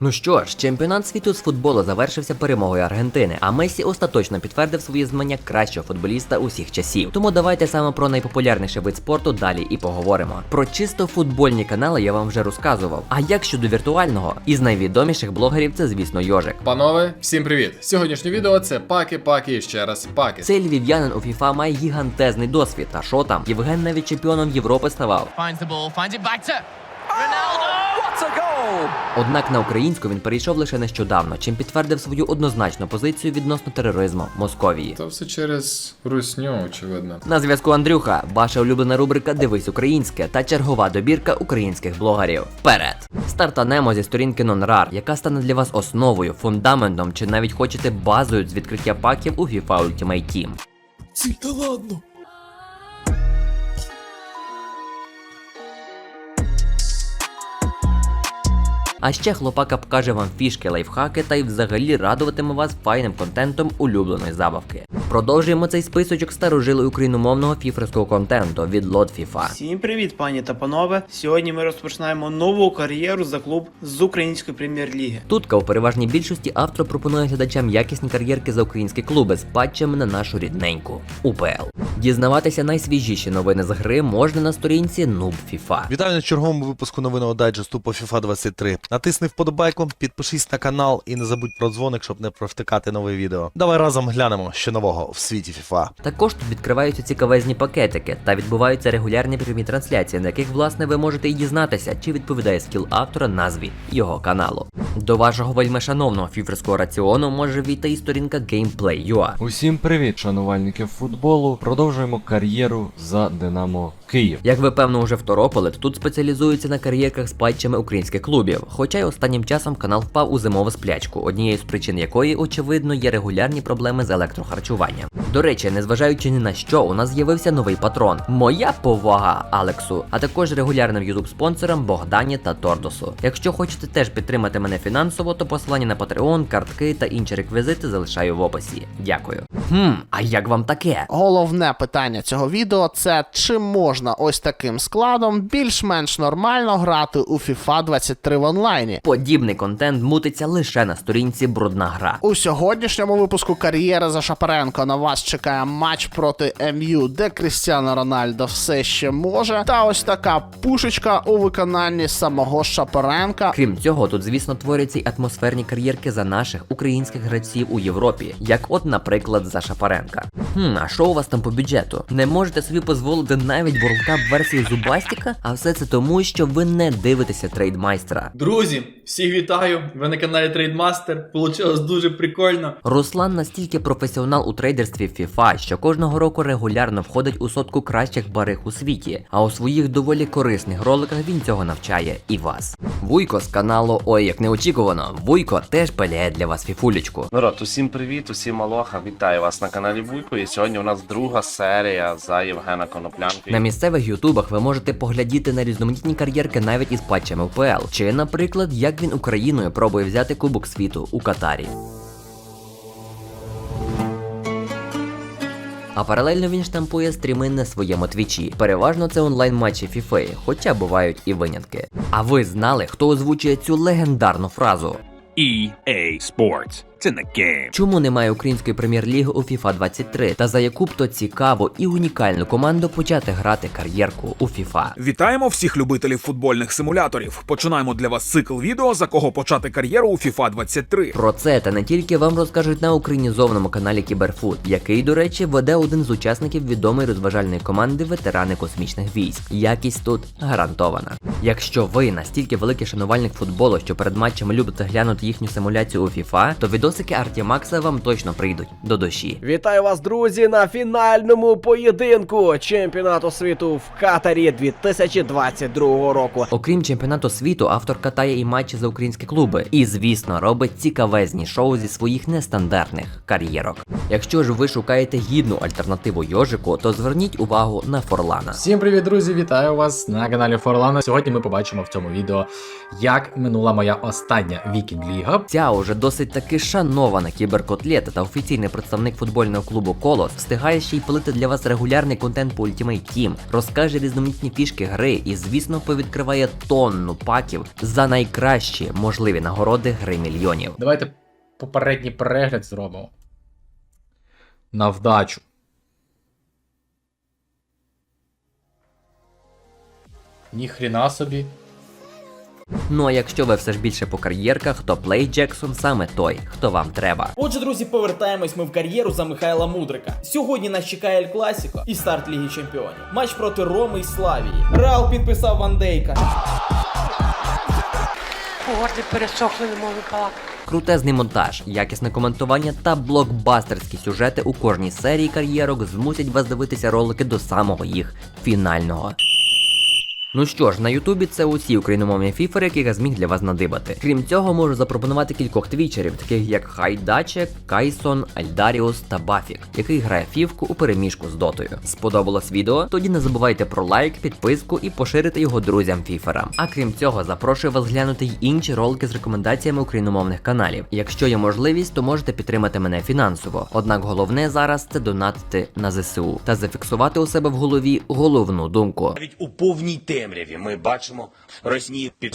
Ну що ж, чемпіонат світу з футболу завершився перемогою Аргентини, а Месі остаточно підтвердив свої звання кращого футболіста усіх часів. Тому давайте саме про найпопулярніший вид спорту далі і поговоримо. Про чисто футбольні канали я вам вже розказував. А як щодо віртуального? Із найвідоміших блогерів це, звісно, Йожик. Панове, всім привіт! Сьогоднішнє відео це паки, паки і ще раз паки. Цей львів'янин у FIFA має гігантезний досвід. Та що там? Євген навіть чемпіоном Європи ставав. finds the ball, finds it back to Ronaldo. Однак на українську він перейшов лише нещодавно, чим підтвердив свою однозначну позицію відносно тероризму Московії. То все через русню, очевидно. На зв'язку Андрюха, ваша улюблена рубрика Дивись українське та чергова добірка українських блогерів. Вперед! Стартанемо зі сторінки NonRAR, яка стане для вас основою, фундаментом чи навіть хочете базою з відкриття паків у FIFA Ultimate Team. Та ладно. А ще хлопака покаже вам фішки, лайфхаки та й взагалі радуватиме вас файним контентом улюбленої забавки. Продовжуємо цей списочок старожилої україномовного фіферського контенту від Лот FIFA. Всім привіт, пані та панове. Сьогодні ми розпочинаємо нову кар'єру за клуб з української прем'єр-ліги. Тутка у переважній більшості автор пропонує глядачам якісні кар'єрки за українські клуби з патчами на нашу рідненьку УПЛ. Дізнаватися найсвіжіші новини з гри можна на сторінці Noob FIFA. Вітаю на черговому випуску новинного дайджесту по FIFA 23. Натисни вподобайку, підпишись на канал і не забудь про дзвоник, щоб не провтикати нове відео. Давай разом глянемо, що нового в світі FIFA. Також тут відкриваються цікавезні пакетики та відбуваються регулярні прямі трансляції, на яких власне ви можете і дізнатися, чи відповідає скіл автора назві його каналу. До вашого вельми шановного фіферського раціону може війти і сторінка Gameplay.ua. Усім привіт, шанувальники футболу. Продовжуємо кар'єру за Динамо Київ. Як ви певно вже второпали, тут спеціалізуються на кар'єрках з патчами українських клубів. Хоча й останнім часом канал впав у зимову сплячку, однією з причин якої, очевидно, є регулярні проблеми з електрохарчуванням. До речі, незважаючи ні на що, у нас з'явився новий патрон. Моя повага Алексу, а також регулярним ютуб спонсорам Богдані та Тордосу. Якщо хочете теж підтримати мене фінансово, то посилання на Patreon, картки та інші реквізити залишаю в описі. Дякую. Хм, а як вам таке? Головне питання цього відео це чи можна ось таким складом більш-менш нормально грати у FIFA 23 в онлайні. Подібний контент мутиться лише на сторінці Брудна гра. У сьогоднішньому випуску кар'єри за Шапаренко на вас чекає матч проти МЮ, де Крістіано Рональдо все ще може. Та ось така пушечка у виконанні самого Шапаренка. Крім цього, тут, звісно, творяться й атмосферні кар'єрки за наших українських гравців у Європі, як от, наприклад, за Шапаренка. Хм, а що у вас там по бюджету? Не можете собі дозволити навіть Cup версії Зубастіка? А все це тому, що ви не дивитеся трейдмайстера. Друзі, всіх вітаю! Ви на каналі Трейдмастер. Получилось дуже прикольно. Руслан настільки професіонал у трейдерстві FIFA, що кожного року регулярно входить у сотку кращих бариг у світі. А у своїх доволі корисних роликах він цього навчає і вас. Вуйко з каналу Ой, як неочікувано. Вуйко теж пиляє для вас фіфулечку. Народ, усім привіт, усім алоха, вітаю вас на каналі Вуйко. І сьогодні у нас друга серія за Євгена Коноплянки. На місцевих ютубах ви можете поглядіти на різноманітні кар'єрки навіть із патчами УПЛ. Чи, наприклад, як він Україною пробує взяти Кубок світу у Катарі. А паралельно він штампує стріми на своєму твічі. Переважно це онлайн матчі FIFA, хоча бувають і винятки. А ви знали, хто озвучує цю легендарну фразу? EA Sports. It's in the. Чому немає української прем'єр-ліги у FIFA 23? Та за яку б то цікаву і унікальну команду почати грати кар'єрку у FIFA? Вітаємо всіх любителів футбольних симуляторів. Починаємо для вас цикл відео, за кого почати кар'єру у FIFA 23. Про це та не тільки вам розкажуть на українізованому каналі Кіберфут, який, до речі, веде один з учасників відомої розважальної команди ветерани космічних військ. Якість тут гарантована. Якщо ви настільки великий шанувальник футболу, що перед матчами любите глянути їхню симуляцію у FIFA, то відосики Артімакса вам точно прийдуть до душі. Вітаю вас, друзі, на фінальному поєдинку чемпіонату світу в Катарі 2022 року. Окрім чемпіонату світу, автор катає і матчі за українські клуби. І, звісно, робить цікавезні шоу зі своїх нестандартних кар'єрок. Якщо ж ви шукаєте гідну альтернативу Йожику, то зверніть увагу на Форлана. Всім привіт, друзі! Вітаю вас на каналі Форлана. Сьогодні ми побачимо в цьому відео, як минула моя остання вікінг ліга. Ця уже досить таки Шанована кіберкотлета та офіційний представник футбольного клубу Колос встигає ще й пилити для вас регулярний контент по Ultimate Team, розкаже різноманітні фішки гри і, звісно, повідкриває тонну паків за найкращі можливі нагороди гри мільйонів. Давайте попередній перегляд зробимо. На вдачу. Ніхрена собі. Ну а якщо ви все ж більше по кар'єрках, то Плей Джексон саме той, хто вам треба. Отже, друзі, повертаємось ми в кар'єру за Михайла Мудрика. Сьогодні нас чекає Ель Класіко і старт Ліги Чемпіонів. Матч проти Роми і Славії. Реал підписав Ван Дейка. Горлі пересохли, не можу палати. Крутезний монтаж, якісне коментування та блокбастерські сюжети у кожній серії кар'єрок змусять вас дивитися ролики до самого їх фінального. Ну що ж, на Ютубі це усі україномовні фіфери, які я зміг для вас надибати. Крім цього, можу запропонувати кількох твічерів, таких як Хайдаче, Кайсон, Альдаріус та Бафік, який грає фівку у переміжку з дотою. Сподобалось відео? Тоді не забувайте про лайк, підписку і поширити його друзям фіферам. А крім цього, запрошую вас глянути й інші ролики з рекомендаціями україномовних каналів. Якщо є можливість, то можете підтримати мене фінансово. Однак головне зараз це донатити на ЗСУ та зафіксувати у себе в голові головну думку. Навіть у повній темряві. Ми бачимо Росії під